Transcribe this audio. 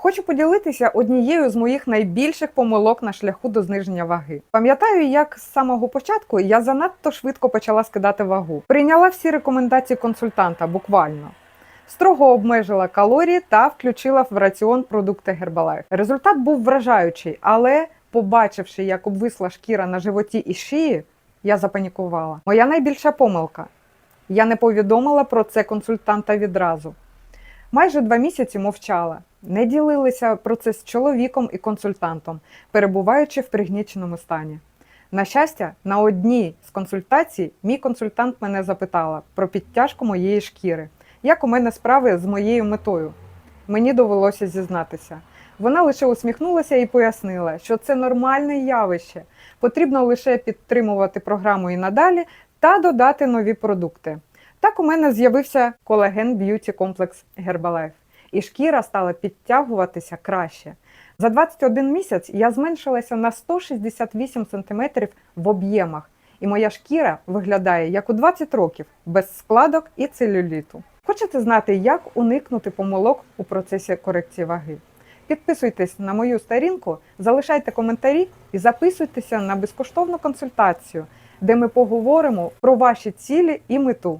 Хочу поділитися однією з моїх найбільших помилок на шляху до зниження ваги. Пам'ятаю, як з самого початку я занадто швидко почала скидати вагу. Прийняла всі рекомендації консультанта буквально. Строго обмежила калорії та включила в раціон продукти Herbalife. Результат був вражаючий, але побачивши, як обвисла шкіра на животі і шиї, я запанікувала. Моя найбільша помилка. Я не повідомила про це консультанта відразу. Майже два місяці мовчала, не ділилися про це з чоловіком і консультантом, перебуваючи в пригніченому стані. На щастя, на одній з консультацій мій консультант мене запитала про підтяжку моєї шкіри, як у мене справи з моєю метою. Мені довелося зізнатися. Вона лише усміхнулася і пояснила, що це нормальне явище. Потрібно лише підтримувати програму і надалі та додати нові продукти. Так у мене з'явився колаген б'юті комплекс Herbalife, і шкіра стала підтягуватися краще. За 21 місяць я зменшилася на 168 см в об'ємах, і моя шкіра виглядає як у 20 років без складок і целюліту. Хочете знати, як уникнути помилок у процесі корекції ваги? Підписуйтесь на мою сторінку, залишайте коментарі і записуйтеся на безкоштовну консультацію, де ми поговоримо про ваші цілі і мету.